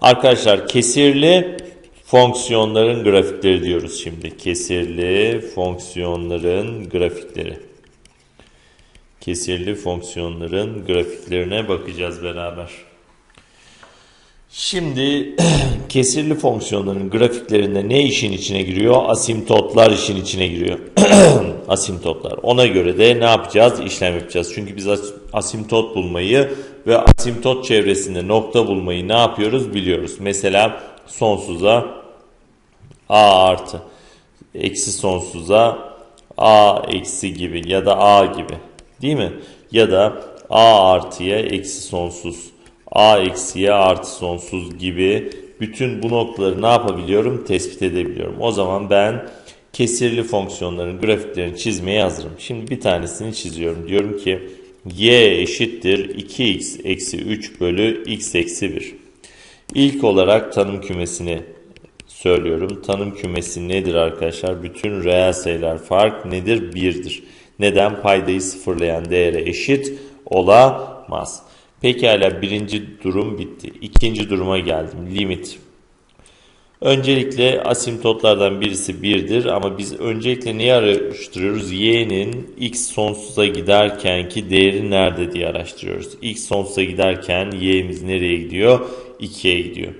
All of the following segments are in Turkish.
Arkadaşlar kesirli fonksiyonların grafikleri diyoruz şimdi. Kesirli fonksiyonların grafikleri. Kesirli fonksiyonların grafiklerine bakacağız beraber. Şimdi kesirli fonksiyonların grafiklerinde ne işin içine giriyor? Asimtotlar işin içine giriyor. Asimtotlar. Ona göre de ne yapacağız? İşlem yapacağız. Çünkü biz asimtot bulmayı ve asimtot çevresinde nokta bulmayı ne yapıyoruz? Biliyoruz. Mesela sonsuza a artı, eksi sonsuza a eksi gibi ya da a gibi. Değil mi? Ya da a artıya eksi sonsuz a eksiye artı sonsuz gibi bütün bu noktaları ne yapabiliyorum? Tespit edebiliyorum. O zaman ben kesirli fonksiyonların grafiklerini çizmeye hazırım. Şimdi bir tanesini çiziyorum. Diyorum ki y eşittir 2x eksi 3 bölü x eksi 1. İlk olarak tanım kümesini söylüyorum. Tanım kümesi nedir arkadaşlar? Bütün reel sayılar fark nedir? 1'dir. Neden? Paydayı sıfırlayan değere eşit olamaz. Pekala birinci durum bitti. İkinci duruma geldim. Limit. Öncelikle asimtotlardan birisi 1'dir ama biz öncelikle neyi araştırıyoruz? Y'nin x sonsuza giderkenki değeri nerede diye araştırıyoruz. x sonsuza giderken y'miz nereye gidiyor? 2'ye gidiyor.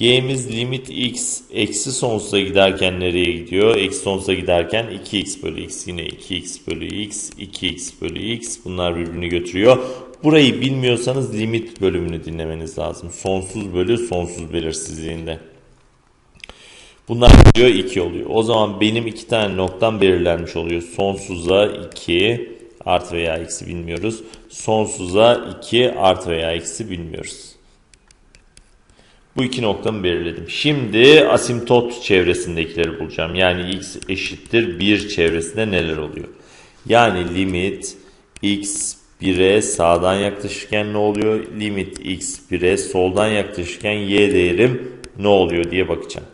Y'miz limit x eksi sonsuza giderken nereye gidiyor? Eksi sonsuza giderken 2x bölü x yine 2x bölü x, 2x bölü x bunlar birbirini götürüyor. Burayı bilmiyorsanız limit bölümünü dinlemeniz lazım. Sonsuz bölü sonsuz belirsizliğinde. Bunlar diyor 2 oluyor. O zaman benim iki tane noktam belirlenmiş oluyor. Sonsuza 2 artı veya eksi bilmiyoruz. Sonsuza 2 artı veya eksi bilmiyoruz. Bu iki noktamı belirledim. Şimdi asimtot çevresindekileri bulacağım. Yani x eşittir 1 çevresinde neler oluyor? Yani limit x 1'e sağdan yaklaşırken ne oluyor? Limit x 1'e soldan yaklaşırken y değerim ne oluyor diye bakacağım.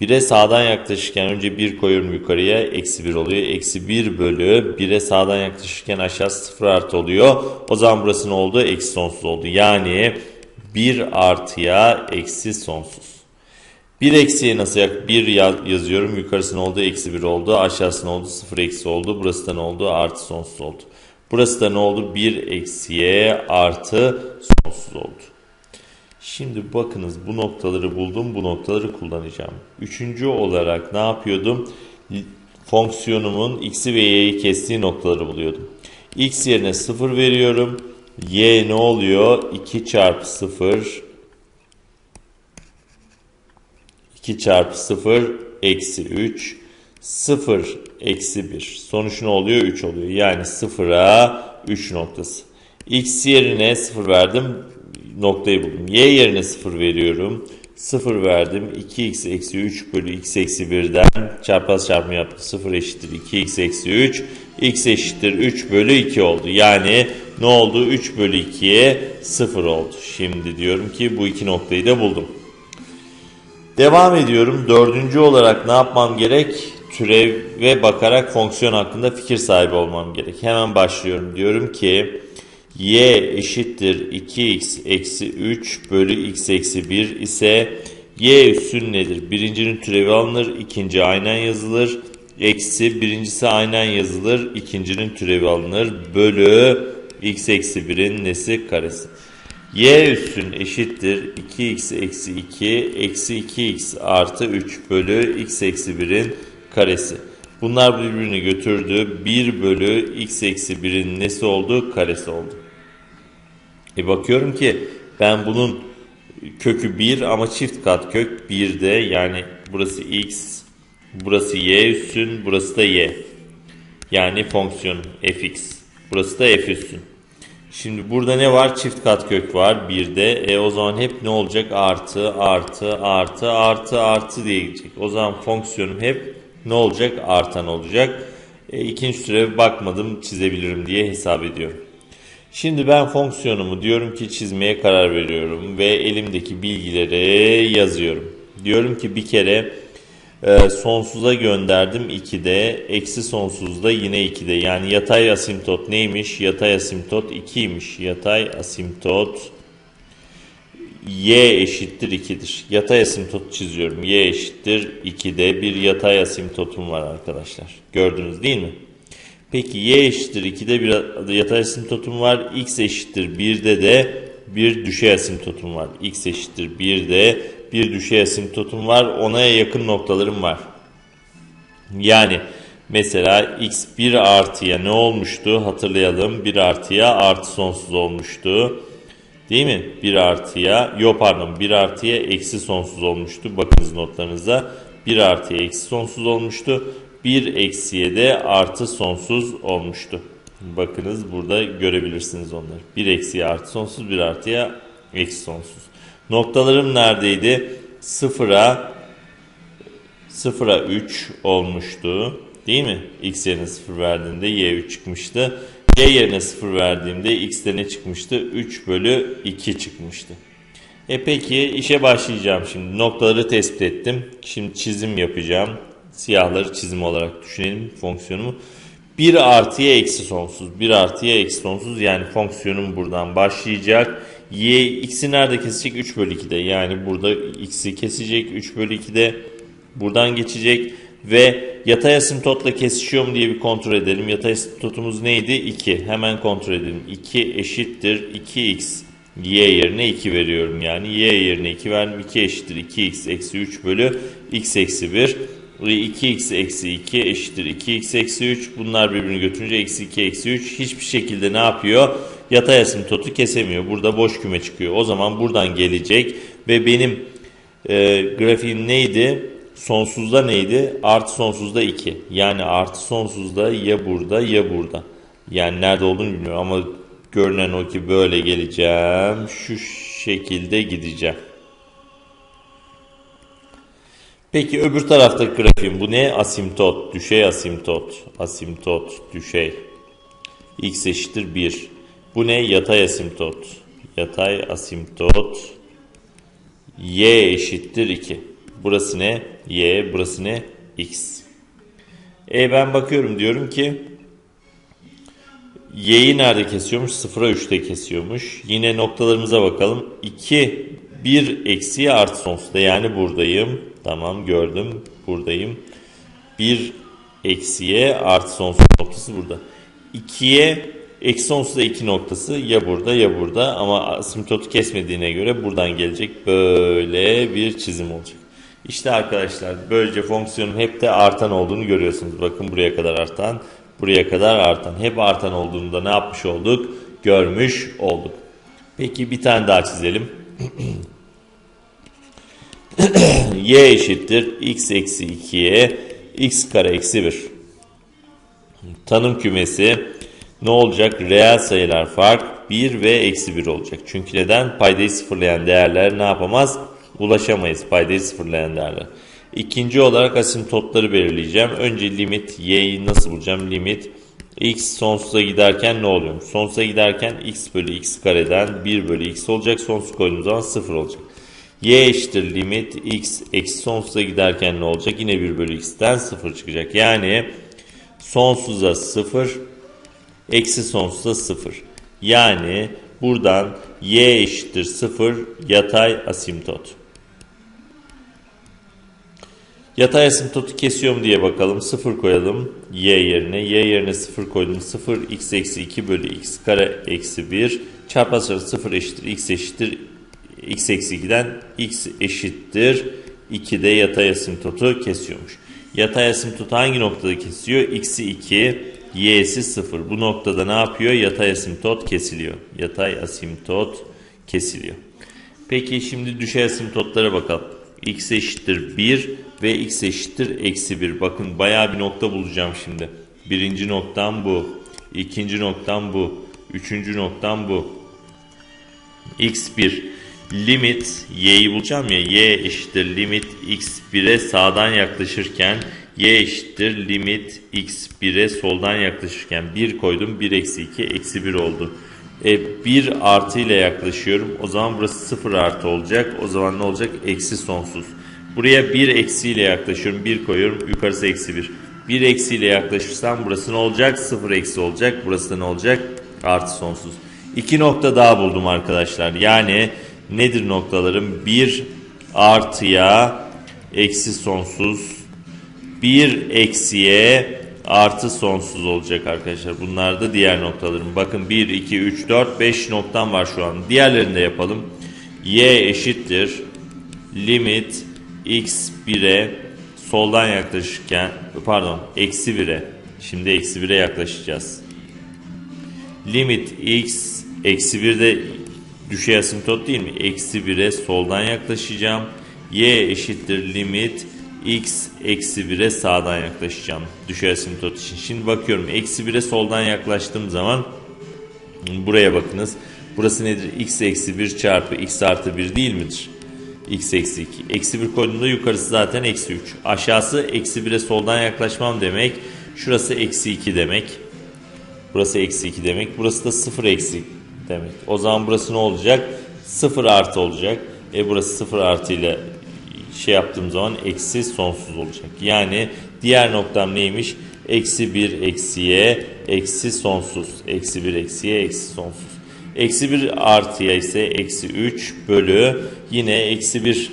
1'e sağdan yaklaşırken önce 1 koyuyorum yukarıya eksi 1 oluyor. Eksi 1 bölü 1'e sağdan yaklaşırken aşağı 0 artı oluyor. O zaman burası ne oldu? Eksi sonsuz oldu. Yani 1 artıya eksi sonsuz. 1 eksiye nasıl yak 1 yazıyorum. Yukarısına oldu eksi 1 oldu. Aşağısına oldu 0 eksi oldu. Burası da ne oldu? Artı sonsuz oldu. Burası da ne oldu? 1 eksiye artı sonsuz oldu. Şimdi bakınız bu noktaları buldum. Bu noktaları kullanacağım. Üçüncü olarak ne yapıyordum? Fonksiyonumun x'i ve y'yi kestiği noktaları buluyordum. x yerine 0 veriyorum. y ne oluyor? 2 çarpı 0 2 çarpı 0 eksi 3 0 eksi 1. Sonuç ne oluyor? 3 oluyor. Yani 0'a 3 noktası. X yerine 0 verdim. Noktayı buldum. Y yerine 0 veriyorum. 0 verdim. 2x eksi 3 bölü x eksi 1'den çarpaz çarpımı yaptım. 0 eşittir 2x eksi 3. x eşittir 3 bölü 2 oldu. Yani ne oldu? 3 bölü 2'ye 0 oldu. Şimdi diyorum ki bu iki noktayı da buldum. Devam ediyorum. Dördüncü olarak ne yapmam gerek? Türeve bakarak fonksiyon hakkında fikir sahibi olmam gerek. Hemen başlıyorum. Diyorum ki y eşittir 2x eksi 3 bölü x eksi 1 ise y üssün nedir? Birincinin türevi alınır, ikinci aynen yazılır. Eksi birincisi aynen yazılır, ikincinin türevi alınır. Bölü x eksi 1'in nesi karesi. y üssün eşittir 2x eksi 2 eksi 2x artı 3 bölü x eksi 1'in karesi. Bunlar birbirini götürdü. 1 bölü x eksi 1'in nesi oldu? Karesi oldu. E bakıyorum ki ben bunun kökü 1 ama çift kat kök 1'de yani burası x, burası y üssün, burası da y. Yani fonksiyon fx. Burası da f üssün. Şimdi burada ne var? Çift kat kök var 1'de. E o zaman hep ne olacak? Artı, artı, artı, artı, artı diye gidecek. O zaman fonksiyonum hep ne olacak? Artan olacak. E, ikinci türeve bakmadım çizebilirim diye hesap ediyorum. Şimdi ben fonksiyonumu diyorum ki çizmeye karar veriyorum ve elimdeki bilgileri yazıyorum. Diyorum ki bir kere e, sonsuza gönderdim 2'de, eksi sonsuzda yine 2'de. Yani yatay asimtot neymiş? Yatay asimtot 2'ymiş. Yatay asimtot y eşittir 2'dir. Yatay asimtot çiziyorum. y eşittir 2'de bir yatay asimtotum var arkadaşlar. Gördünüz değil mi? Peki y eşittir 2'de bir yatay asimtotum var. x eşittir 1'de de bir düşey asimtotum var. x eşittir 1'de bir düşey asimtotum var. Ona yakın noktalarım var. Yani mesela x 1 artıya ne olmuştu hatırlayalım. 1 artıya artı sonsuz olmuştu. Değil mi? 1 artıya, yok pardon 1 artıya eksi sonsuz olmuştu. Bakınız notlarınıza 1 artıya eksi sonsuz olmuştu. 1 eksiye de artı sonsuz olmuştu. Bakınız burada görebilirsiniz onları. 1 eksiye artı sonsuz, 1 artıya eksi sonsuz. Noktalarım neredeydi? 0'a 0'a 3 olmuştu. Değil mi? X yerine 0 verdiğinde Y 3 çıkmıştı. Y yerine 0 verdiğimde X'de ne çıkmıştı? 3 bölü 2 çıkmıştı. E peki işe başlayacağım şimdi. Noktaları tespit ettim. Şimdi çizim yapacağım. Siyahları çizim olarak düşünelim fonksiyonumu. 1 artıya eksi sonsuz. 1 artıya eksi sonsuz yani fonksiyonum buradan başlayacak. Y x'i nerede kesecek? 3 bölü 2'de. Yani burada x'i kesecek. 3 bölü 2'de buradan geçecek. Ve yatay asimtotla kesişiyor mu diye bir kontrol edelim. Yatay asimtotumuz neydi? 2. Hemen kontrol edelim. 2 eşittir 2x. Y yerine 2 veriyorum yani. Y yerine 2 verdim. 2 eşittir 2x eksi 3 bölü x eksi 1. 2x eksi 2 eşittir 2x eksi 3. Bunlar birbirini götürünce eksi 2 eksi 3. Hiçbir şekilde ne yapıyor? Yatay asimtotu kesemiyor. Burada boş küme çıkıyor. O zaman buradan gelecek ve benim e, grafiğim neydi? Sonsuzda neydi? Artı sonsuzda 2. Yani artı sonsuzda ya burada ya burada. Yani nerede olduğunu bilmiyorum ama görünen o ki böyle geleceğim. Şu şekilde gideceğim. Peki öbür taraftaki grafiğim bu ne? Asimtot, düşey asimtot, asimtot, düşey. X eşittir 1. Bu ne? Yatay asimtot. Yatay asimtot. Y eşittir 2. Burası ne? Y, burası ne? X. E ben bakıyorum diyorum ki Y'yi nerede kesiyormuş? 0'a 3'te kesiyormuş. Yine noktalarımıza bakalım. 2, 1 eksiye artı sonsuzda yani buradayım. Tamam gördüm. Buradayım. 1 eksiye artı sonsuz noktası burada. 2'ye eksi sonsuzda 2 noktası ya burada ya burada ama asimtotu kesmediğine göre buradan gelecek böyle bir çizim olacak. İşte arkadaşlar böylece fonksiyonun hep de artan olduğunu görüyorsunuz. Bakın buraya kadar artan, buraya kadar artan. Hep artan olduğunda ne yapmış olduk? Görmüş olduk. Peki bir tane daha çizelim. y eşittir x eksi 2'ye x kare eksi 1. Tanım kümesi ne olacak? Reel sayılar fark 1 ve eksi 1 olacak. Çünkü neden? Paydayı sıfırlayan değerler ne yapamaz? Ulaşamayız paydayı sıfırlayan değerler. İkinci olarak asimtotları belirleyeceğim. Önce limit y'yi nasıl bulacağım? Limit x sonsuza giderken ne oluyor? Sonsuza giderken x bölü x kareden 1 bölü x olacak. Sonsuz koyduğumuz zaman 0 olacak. Y eşittir limit x eksi sonsuza giderken ne olacak? Yine 1 bölü x'ten 0 çıkacak. Yani sonsuza 0 eksi sonsuza 0. Yani buradan y eşittir 0 yatay asimtot. Yatay asimtotu kesiyorum diye bakalım. 0 koyalım y yerine. Y yerine 0 koydum. 0 x eksi 2 bölü x kare eksi 1. Çarpma 0 eşittir x eşittir x eksi 2'den x eşittir 2'de yatay asimtotu kesiyormuş. Yatay asimtotu hangi noktada kesiyor? x'i 2, y'si 0. Bu noktada ne yapıyor? Yatay asimtot kesiliyor. Yatay asimtot kesiliyor. Peki şimdi düşey asimtotlara bakalım. x eşittir 1 ve x eşittir eksi 1. Bakın bayağı bir nokta bulacağım şimdi. Birinci noktam bu. ikinci noktam bu. Üçüncü noktam bu. x1 limit y'yi bulacağım ya y eşittir limit x1'e sağdan yaklaşırken y eşittir limit x1'e soldan yaklaşırken 1 koydum 1 eksi 2 eksi 1 oldu. E, 1 artı ile yaklaşıyorum o zaman burası 0 artı olacak o zaman ne olacak eksi sonsuz. Buraya 1 eksi ile yaklaşıyorum 1 koyuyorum yukarısı eksi 1. 1 eksi ile yaklaşırsam burası ne olacak 0 eksi olacak burası da ne olacak artı sonsuz. İki nokta daha buldum arkadaşlar yani nedir noktalarım? 1 artıya eksi sonsuz 1 eksiye artı sonsuz olacak arkadaşlar. Bunlar da diğer noktalarım. Bakın 1, 2, 3, 4, 5 noktam var şu an. Diğerlerini de yapalım. Y eşittir. Limit x 1'e soldan yaklaşırken pardon eksi 1'e şimdi eksi 1'e yaklaşacağız. Limit x eksi 1'de düşey asimtot değil mi? Eksi 1'e soldan yaklaşacağım. Y eşittir limit x eksi 1'e sağdan yaklaşacağım. Düşey asimtot için. Şimdi bakıyorum eksi 1'e soldan yaklaştığım zaman buraya bakınız. Burası nedir? x eksi 1 çarpı x artı 1 değil midir? x eksi 2. Eksi 1 koyduğumda yukarısı zaten eksi 3. Aşağısı eksi 1'e soldan yaklaşmam demek. Şurası eksi 2 demek. Burası eksi 2 demek. Burası da 0 eksi demek. O zaman burası ne olacak? 0 artı olacak. E burası 0 artı ile şey yaptığım zaman eksi sonsuz olacak. Yani diğer noktam neymiş? Eksi 1 eksiye eksi sonsuz. Eksi 1 eksiye eksi sonsuz. Eksi 1 artıya ise eksi 3 bölü yine eksi 1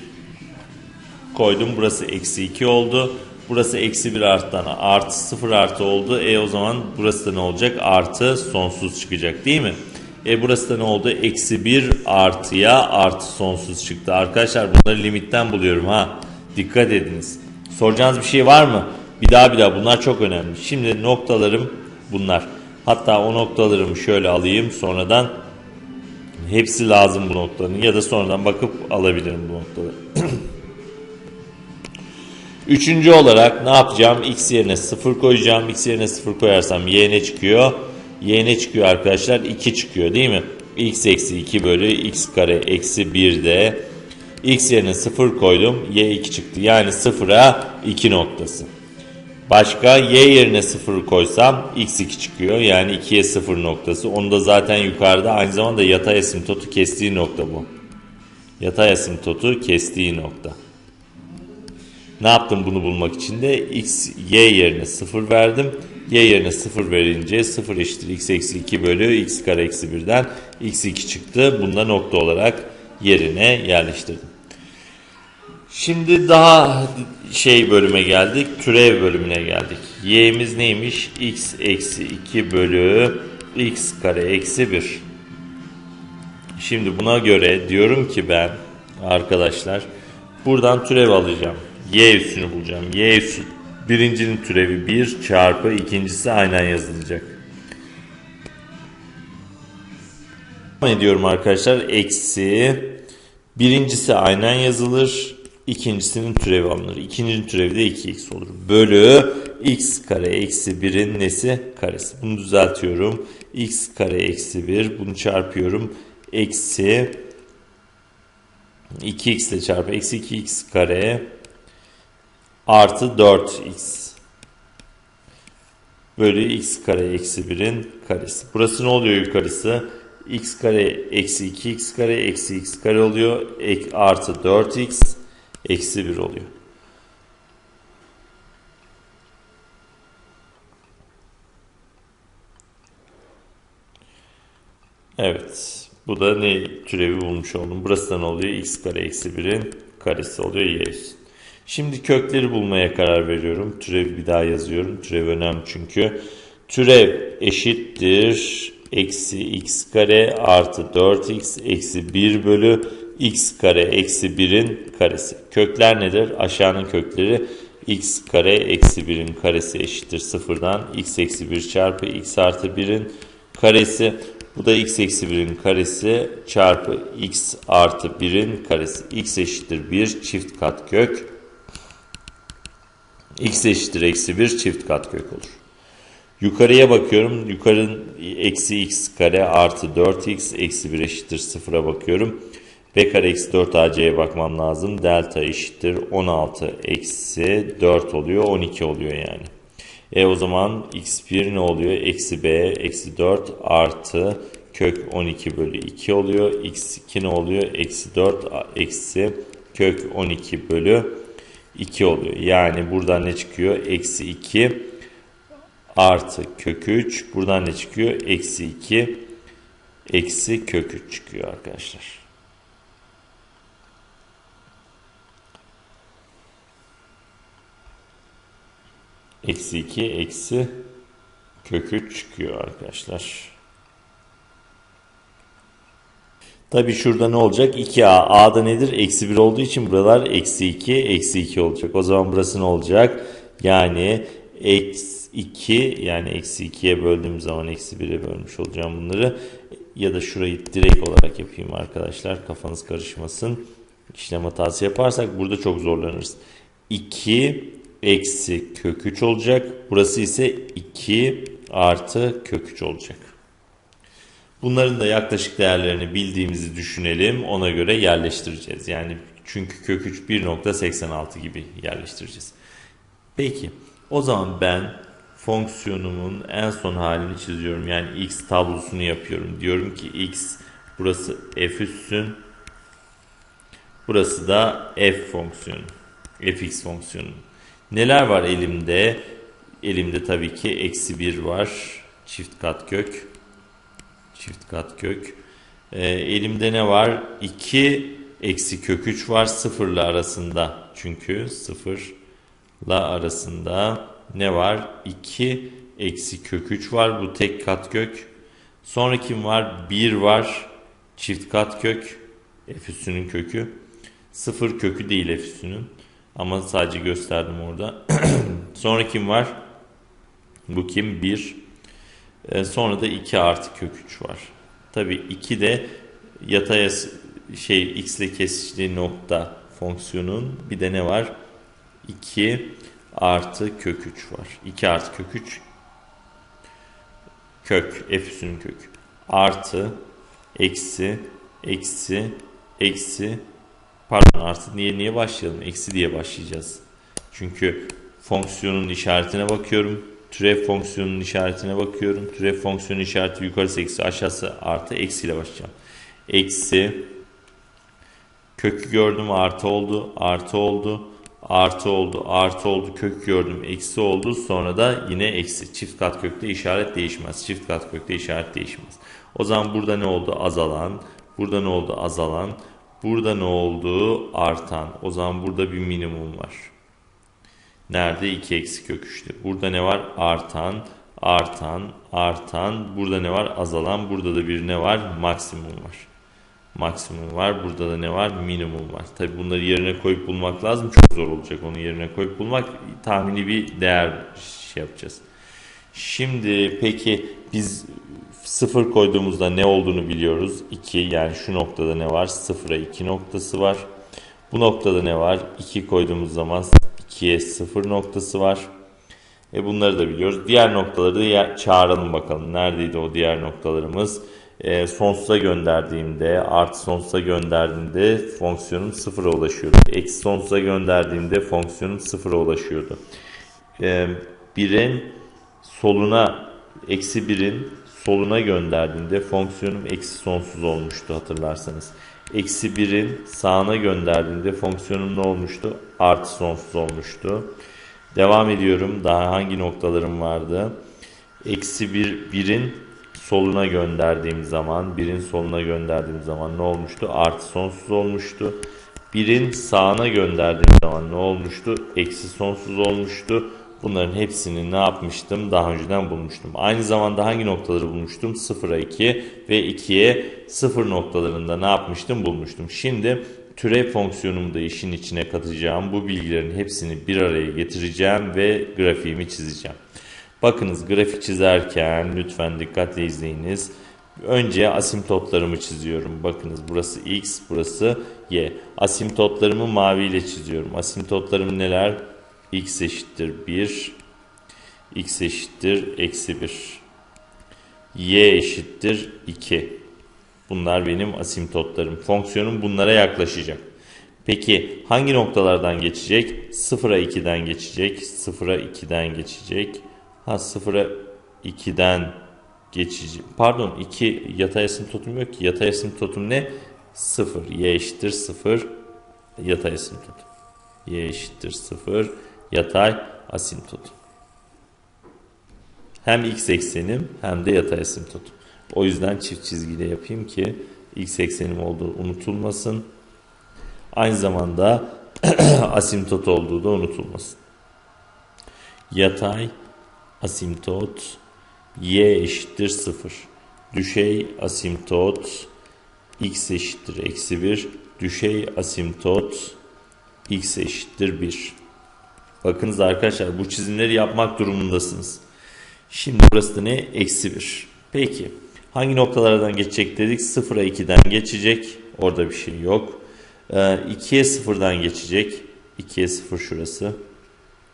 koydum. Burası eksi 2 oldu. Burası eksi 1 arttan artı 0 artı oldu. E o zaman burası da ne olacak? Artı sonsuz çıkacak değil mi? E burası da ne oldu? Eksi 1 artıya artı sonsuz çıktı. Arkadaşlar bunları limitten buluyorum ha. Dikkat ediniz. Soracağınız bir şey var mı? Bir daha bir daha bunlar çok önemli. Şimdi noktalarım bunlar. Hatta o noktalarımı şöyle alayım sonradan hepsi lazım bu noktaların ya da sonradan bakıp alabilirim bu noktaları. Üçüncü olarak ne yapacağım? X yerine 0 koyacağım. X yerine 0 koyarsam y ne çıkıyor? Y ne çıkıyor arkadaşlar? 2 çıkıyor değil mi? x eksi 2 bölü x kare eksi 1 de x yerine 0 koydum. Y 2 çıktı. Yani 0'a 2 noktası. Başka y yerine 0 koysam x2 çıkıyor. Yani 2'ye 0 noktası. Onu da zaten yukarıda aynı zamanda yatay asimtotu kestiği nokta bu. Yatay asimtotu kestiği nokta. Ne yaptım bunu bulmak için de x, y yerine 0 verdim. Y yerine 0 verince 0 eşittir x eksi 2 bölü x kare eksi 1'den x2 çıktı. Bunu da nokta olarak yerine yerleştirdim. Şimdi daha şey bölüme geldik. Türev bölümüne geldik. Y'miz neymiş? x eksi 2 bölü x kare eksi 1. Şimdi buna göre diyorum ki ben arkadaşlar buradan türev alacağım. Y üssünü bulacağım. Y üssü birincinin türevi 1 çarpı ikincisi aynen yazılacak. Devam ediyorum arkadaşlar. Eksi birincisi aynen yazılır. İkincisinin türevi alınır. İkincinin türevi de 2x olur. Bölü x kare eksi 1'in nesi? Karesi. Bunu düzeltiyorum. x kare eksi 1. Bunu çarpıyorum. Eksi 2x ile çarpı. Eksi 2x kare artı 4x bölü x kare eksi 1'in karesi. Burası ne oluyor yukarısı? x kare eksi 2x kare eksi x kare oluyor. Ek, artı 4x eksi 1 oluyor. Evet. Bu da ne türevi bulmuş oldum. Burası da ne oluyor? x kare eksi 1'in karesi oluyor y üstü. Şimdi kökleri bulmaya karar veriyorum. Türev bir daha yazıyorum. Türev önemli çünkü. Türev eşittir. Eksi x kare artı 4x eksi 1 bölü x kare eksi 1'in karesi. Kökler nedir? Aşağının kökleri x kare eksi 1'in karesi eşittir sıfırdan x eksi 1 çarpı x artı 1'in karesi. Bu da x eksi 1'in karesi çarpı x artı 1'in karesi. x eşittir 1 çift kat kök. X eşittir eksi 1 çift kat kök olur. Yukarıya bakıyorum. Yukarının eksi x kare artı 4x eksi 1 eşittir sıfıra bakıyorum. B kare eksi 4 AC'ye bakmam lazım. Delta eşittir 16 eksi 4 oluyor. 12 oluyor yani. E o zaman x1 ne oluyor? Eksi b eksi 4 artı kök 12 bölü 2 oluyor. x2 ne oluyor? Eksi 4 eksi kök 12 bölü 2 oluyor. Yani buradan ne çıkıyor? Eksi 2 artı kök 3. Buradan ne çıkıyor? Eksi 2 eksi kök 3 çıkıyor arkadaşlar. Eksi 2 eksi kök 3 çıkıyor arkadaşlar. Tabi şurada ne olacak? 2a. a'da nedir? Eksi 1 olduğu için buralar eksi 2, eksi 2 olacak. O zaman burası ne olacak? Yani eksi 2 yani eksi 2'ye böldüğüm zaman eksi 1'e bölmüş olacağım bunları. Ya da şurayı direkt olarak yapayım arkadaşlar. Kafanız karışmasın. İşlem hatası yaparsak burada çok zorlanırız. 2 eksi kök 3 olacak. Burası ise 2 artı kök 3 olacak. Bunların da yaklaşık değerlerini bildiğimizi düşünelim. Ona göre yerleştireceğiz. Yani çünkü kök 3 1.86 gibi yerleştireceğiz. Peki o zaman ben fonksiyonumun en son halini çiziyorum. Yani x tablosunu yapıyorum. Diyorum ki x burası f üssün. Burası da f fonksiyonu. fx fonksiyonu. Neler var elimde? Elimde tabii ki eksi 1 var. Çift kat kök. Çift kat kök. E, elimde ne var? 2 eksi kök 3 var. Sıfırla arasında. Çünkü sıfırla arasında ne var? 2 eksi kök 3 var. Bu tek kat kök. Sonra kim var? 1 var. Çift kat kök. F üssünün kökü. Sıfır kökü değil F üssünün. Ama sadece gösterdim orada. Sonra kim var? Bu kim? 1. Ee, sonra da 2 artı kök 3 var. Tabi 2 de yataya şey x ile kesiştiği nokta fonksiyonun bir de ne var? 2 artı kök 3 var. 2 artı kök 3 kök f üssünün kök artı eksi eksi eksi pardon artı niye niye başlayalım? Eksi diye başlayacağız. Çünkü fonksiyonun işaretine bakıyorum. Türev fonksiyonunun işaretine bakıyorum. Türev fonksiyonun işareti yukarısı eksi aşağısı artı eksi ile başlayacağım. Eksi kökü gördüm artı oldu artı oldu artı oldu artı oldu kök gördüm eksi oldu. Sonra da yine eksi. Çift kat kökte işaret değişmez. Çift kat kökte işaret değişmez. O zaman burada ne oldu? Azalan. Burada ne oldu? Azalan. Burada ne oldu? Artan. O zaman burada bir minimum var Nerede? 2 eksi kök 3'te. Burada ne var? Artan, artan, artan. Burada ne var? Azalan. Burada da bir ne var? Maksimum var. Maksimum var. Burada da ne var? Minimum var. Tabi bunları yerine koyup bulmak lazım. Çok zor olacak onu yerine koyup bulmak. Tahmini bir değer şey yapacağız. Şimdi peki biz sıfır koyduğumuzda ne olduğunu biliyoruz. 2 yani şu noktada ne var? Sıfıra 2 noktası var. Bu noktada ne var? 2 koyduğumuz zaman 2'ye 0 noktası var. E bunları da biliyoruz. Diğer noktaları da çağıralım bakalım. Neredeydi o diğer noktalarımız? E, sonsuza gönderdiğimde, artı sonsuza gönderdiğimde fonksiyonum sıfıra ulaşıyordu. Eksi sonsuza gönderdiğimde fonksiyonum sıfıra ulaşıyordu. E, birin soluna, eksi birin soluna gönderdiğimde fonksiyonum eksi sonsuz olmuştu hatırlarsanız. Eksi 1'in sağına gönderdiğinde fonksiyonum ne olmuştu? Artı sonsuz olmuştu. Devam ediyorum. Daha hangi noktalarım vardı? Eksi 1, 1'in soluna gönderdiğim zaman, 1'in soluna gönderdiğim zaman ne olmuştu? Artı sonsuz olmuştu. 1'in sağına gönderdiğim zaman ne olmuştu? Eksi sonsuz olmuştu. Bunların hepsini ne yapmıştım? Daha önceden bulmuştum. Aynı zamanda hangi noktaları bulmuştum? 0'a 2 ve 2'ye 0 noktalarında ne yapmıştım? Bulmuştum. Şimdi türev fonksiyonumu da işin içine katacağım. Bu bilgilerin hepsini bir araya getireceğim ve grafiğimi çizeceğim. Bakınız grafik çizerken lütfen dikkatle izleyiniz. Önce asimptotlarımı çiziyorum. Bakınız burası x, burası y. Asimptotlarımı maviyle çiziyorum. Asimptotlarım neler? X eşittir 1, x eşittir eksi 1, y eşittir 2. Bunlar benim asimptotlarım. Fonksiyonum bunlara yaklaşacak. Peki hangi noktalardan geçecek? 0'a 2'den geçecek. 0'a 2'den geçecek. Ha 0'a 2'den geçecek. Pardon 2 yatay asimptotum yok ki. Yatay asimptotum ne? 0. Y eşittir 0. Yatay asimptotum. Y eşittir 0 yatay asimptot. Hem x eksenim hem de yatay asimptot. O yüzden çift çizgiyle yapayım ki x eksenim olduğu unutulmasın. Aynı zamanda asimptot olduğu da unutulmasın. Yatay asimtot y eşittir 0. Düşey asimtot x eşittir eksi 1. Düşey asimtot x eşittir 1. Bakınız arkadaşlar bu çizimleri yapmak durumundasınız. Şimdi burası da ne? Eksi 1. Peki hangi noktalardan geçecek dedik? 0'a 2'den geçecek. Orada bir şey yok. Ee, 2'ye 0'dan geçecek. 2'ye 0 şurası.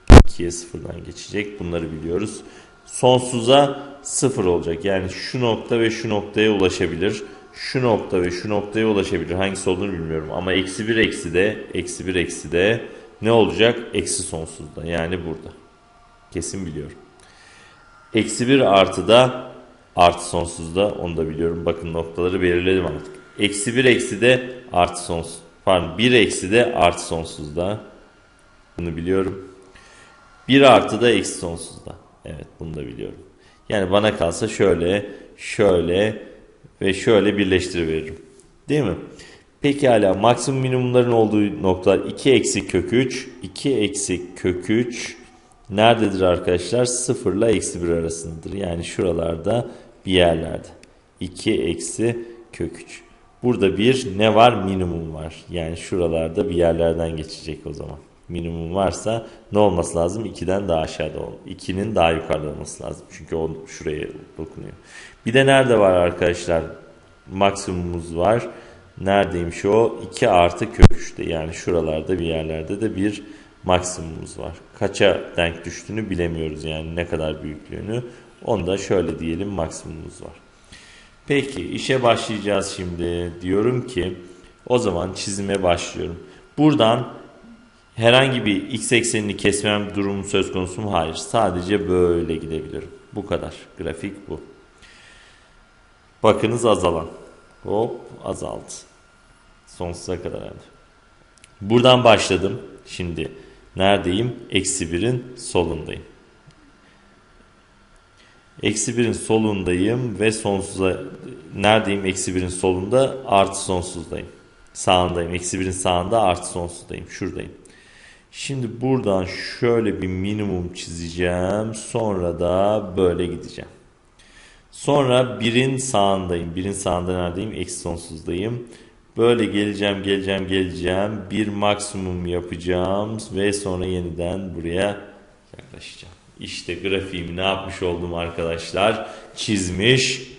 2'ye 0'dan geçecek. Bunları biliyoruz. Sonsuza 0 olacak. Yani şu nokta ve şu noktaya ulaşabilir. Şu nokta ve şu noktaya ulaşabilir. Hangisi olduğunu bilmiyorum. Ama eksi 1 eksi de eksi 1 eksi de ne olacak? Eksi sonsuzda. Yani burada. Kesin biliyorum. Eksi 1 artı da artı sonsuzda. Onu da biliyorum. Bakın noktaları belirledim artık. Eksi 1 eksi de artı sonsuz. Pardon 1 eksi de artı sonsuzda. Bunu biliyorum. 1 artı da eksi sonsuzda. Evet bunu da biliyorum. Yani bana kalsa şöyle, şöyle ve şöyle birleştiriveririm. Değil mi? Pekala maksimum minimumların olduğu noktalar 2 eksi kök 3. 2 eksi kök 3 nerededir arkadaşlar? 0 ile eksi 1 arasındadır. Yani şuralarda bir yerlerde. 2 eksi kök 3. Burada bir ne var? Minimum var. Yani şuralarda bir yerlerden geçecek o zaman. Minimum varsa ne olması lazım? 2'den daha aşağıda ol. 2'nin daha yukarıda olması lazım. Çünkü o şuraya dokunuyor. Bir de nerede var arkadaşlar? Maksimumumuz var. Neredeymiş o? 2 artı kök 3'te. Yani şuralarda bir yerlerde de bir maksimumumuz var. Kaça denk düştüğünü bilemiyoruz yani ne kadar büyüklüğünü. Onu da şöyle diyelim maksimumumuz var. Peki işe başlayacağız şimdi. Diyorum ki o zaman çizime başlıyorum. Buradan herhangi bir x eksenini kesmem durumu söz konusu mu? Hayır. Sadece böyle gidebilirim. Bu kadar. Grafik bu. Bakınız azalan. Hop azaldı. Sonsuza kadar yani. Buradan başladım. Şimdi neredeyim? Eksi 1'in solundayım. Eksi 1'in solundayım ve sonsuza neredeyim? Eksi 1'in solunda artı sonsuzdayım. Sağındayım. Eksi 1'in sağında artı sonsuzdayım. Şuradayım. Şimdi buradan şöyle bir minimum çizeceğim. Sonra da böyle gideceğim. Sonra birin sağındayım. Birin sağında neredeyim? Eksi sonsuzdayım. Böyle geleceğim, geleceğim, geleceğim. Bir maksimum yapacağım ve sonra yeniden buraya yaklaşacağım. İşte grafiğimi ne yapmış oldum arkadaşlar? Çizmiş